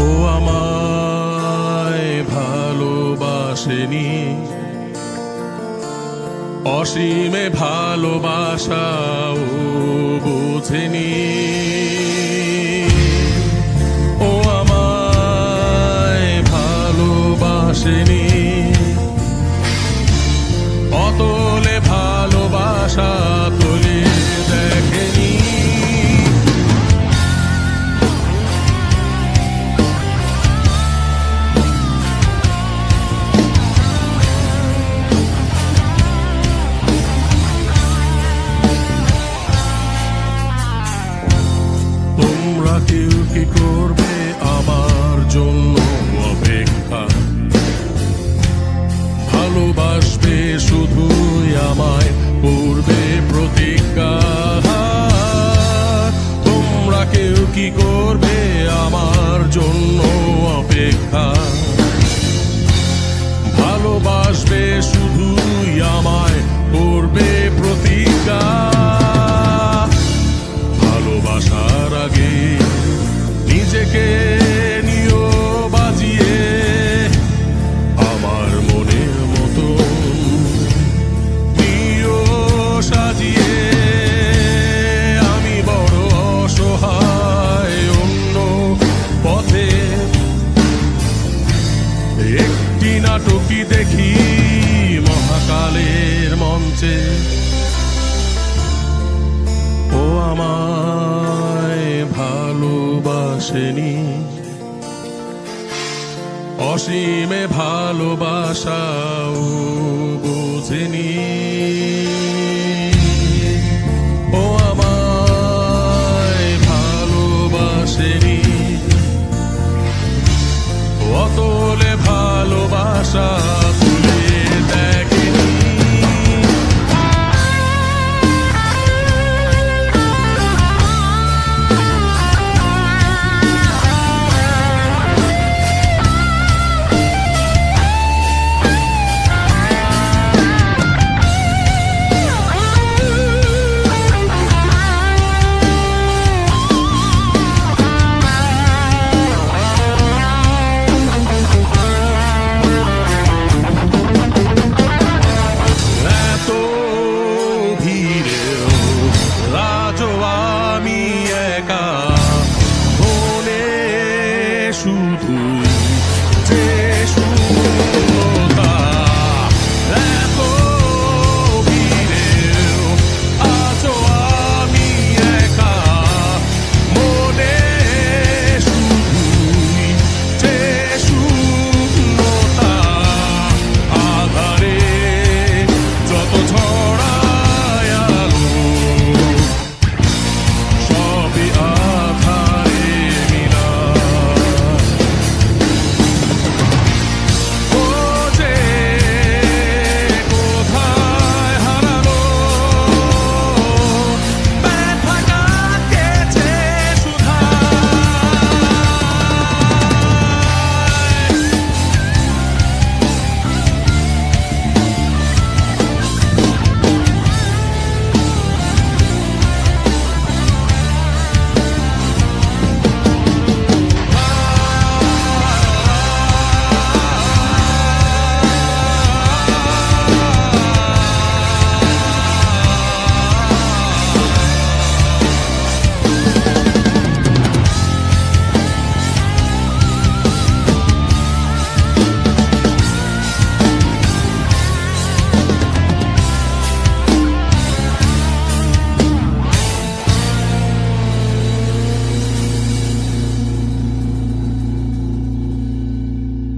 ও আমায় ভালোবাসেনি। অসীমে ভালোবাসাও বুঝেনি। ও আমায় ভালোবাসেনি। অতলে ভালোবাসা তোমরা কেউ কি করবে আমার জন্য অপেক্ষা? ভালোবাসবে শুধুই আমায়, করবে প্রতিজ্ঞা। তোমরা কেউ কি করবে আমার জন্য অপেক্ষা? ভালোবাসবে মঞ্চে ও আমায় ভালোবাসেনি। অসীমে ভালোবাসাও বুঝেনি।